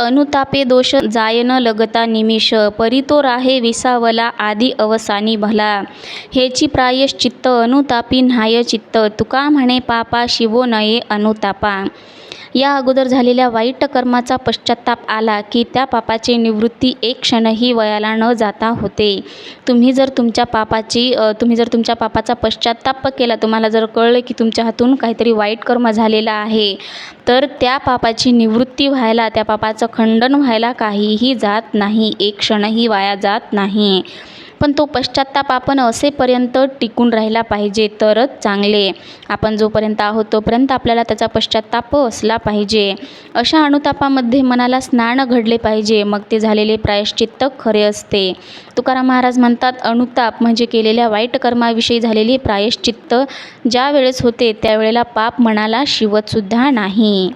अनुतापे दोष जाय न लगता निमिष परी तो राहे विसावला आदी अवसानी भला। हेची प्रायश्चित्त अनुतापी न्हाय चित्त तुका म्हणे पापा शिवो नये अनुतापा। या अगोदर झालेल्या वाईट कर्माचा पश्चात्ताप आला की त्या पापाची निवृत्ती एक क्षणही वयाला न जाता होते. तुम्ही जर तुमच्या पापाची तुम्ही जर तुमच्या पापाचा पश्चात्ताप केला तुम्हाला जर कळलं की तुमच्या हातून काहीतरी वाईट कर्म झालेला आहे तर त्या पापाची निवृत्ती व्हायला त्या पापाचं खंडन व्हायला काहीही जात नाही एक क्षणही वाया जात नाही. पण तो पश्चात्ताप आपण असेपर्यंत टिकून राहिला पाहिजे तरच चांगले. आपण जोपर्यंत आहोत तोपर्यंत आपल्याला त्याचा पश्चात्ताप असला पाहिजे. अशा अनुतापामध्ये मनाला स्नान घडले पाहिजे मग ते झालेले प्रायश्चित्त खरे असते. तुकाराम महाराज म्हणतात अनुताप म्हणजे केलेल्या वाईट कर्माविषयी झालेली प्रायश्चित्त ज्या वेळेस होते त्यावेळेला पाप मनाला शिवतसुद्धा नाही.